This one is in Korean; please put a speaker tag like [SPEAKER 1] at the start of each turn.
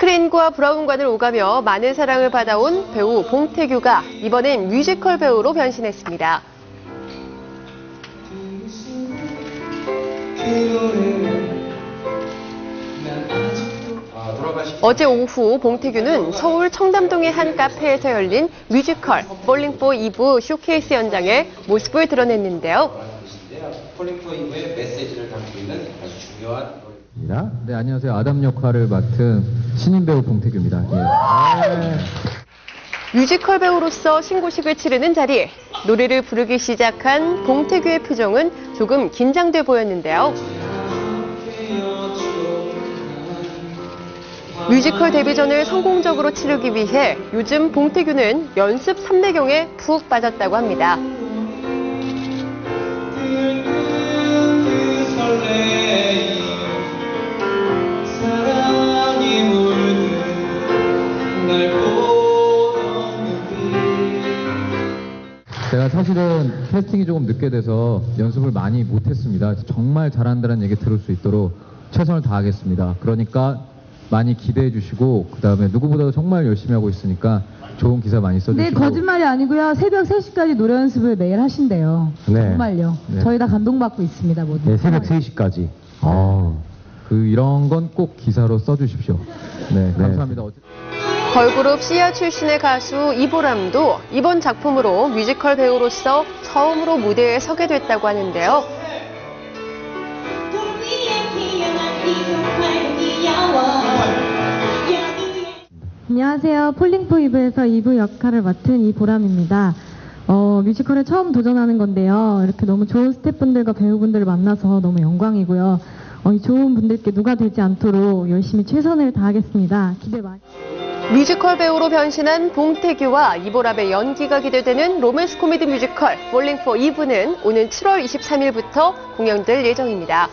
[SPEAKER 1] 스크린과 브라운관을 오가며 많은 사랑을 받아온 배우 봉태규가 이번엔 뮤지컬 배우로 변신했습니다. 어제 오후 봉태규는 서울 청담동의 한 카페에서 열린 뮤지컬 폴링포 2부 쇼케이스 현장에 모습을 드러냈는데요.
[SPEAKER 2] 폴링포 이후의 메시지를 담고 있는 아주 중요한 노래.
[SPEAKER 3] 입니다. 네, 안녕하세요. 아담 역할을 맡은 신인 배우 봉태규입니다. 예.
[SPEAKER 1] 뮤지컬 배우로서 신고식을 치르는 자리, 노래를 부르기 시작한 봉태규의 표정은 조금 긴장돼 보였는데요. 뮤지컬 데뷔전을 성공적으로 치르기 위해 요즘 봉태규는 연습 3대경에 푹 빠졌다고 합니다.
[SPEAKER 3] 제가 사실은 캐스팅이 조금 늦게 돼서 연습을 많이 못했습니다. 정말 잘한다는 얘기 들을 수 있도록 최선을 다하겠습니다. 그러니까 많이 기대해 주시고 그 다음에 누구보다도 정말 열심히 하고 있으니까 좋은 기사 많이 써주시고
[SPEAKER 4] 네, 거짓말이 아니고요. 새벽 3시까지 노래 연습을 매일 하신대요.
[SPEAKER 3] 네.
[SPEAKER 4] 정말요.
[SPEAKER 3] 네.
[SPEAKER 4] 저희 다 감동받고 있습니다, 모두.
[SPEAKER 3] 네, 새벽 3시까지. 아, 그 이런 건 꼭 기사로 써주십시오. 네, 감사합니다.
[SPEAKER 1] 걸그룹 시아 출신의 가수 이보람도 이번 작품으로 뮤지컬 배우로서 처음으로 무대에 서게 됐다고 하는데요.
[SPEAKER 4] 안녕하세요. 폴링포 2부에서 2부 역할을 맡은 이보람입니다. 어, 뮤지컬에 처음 도전하는 건데요. 이렇게 너무 좋은 스태프분들과 배우분들을 만나서 너무 영광이고요. 어, 이 좋은 분들께 누가 되지 않도록 열심히 최선을 다하겠습니다. 기대 많이.
[SPEAKER 1] 뮤지컬 배우로 변신한 봉태규와 이보람의 연기가 기대되는 로맨스 코미디 뮤지컬 볼링 포 2부는 오는 7월 23일부터 공연될 예정입니다.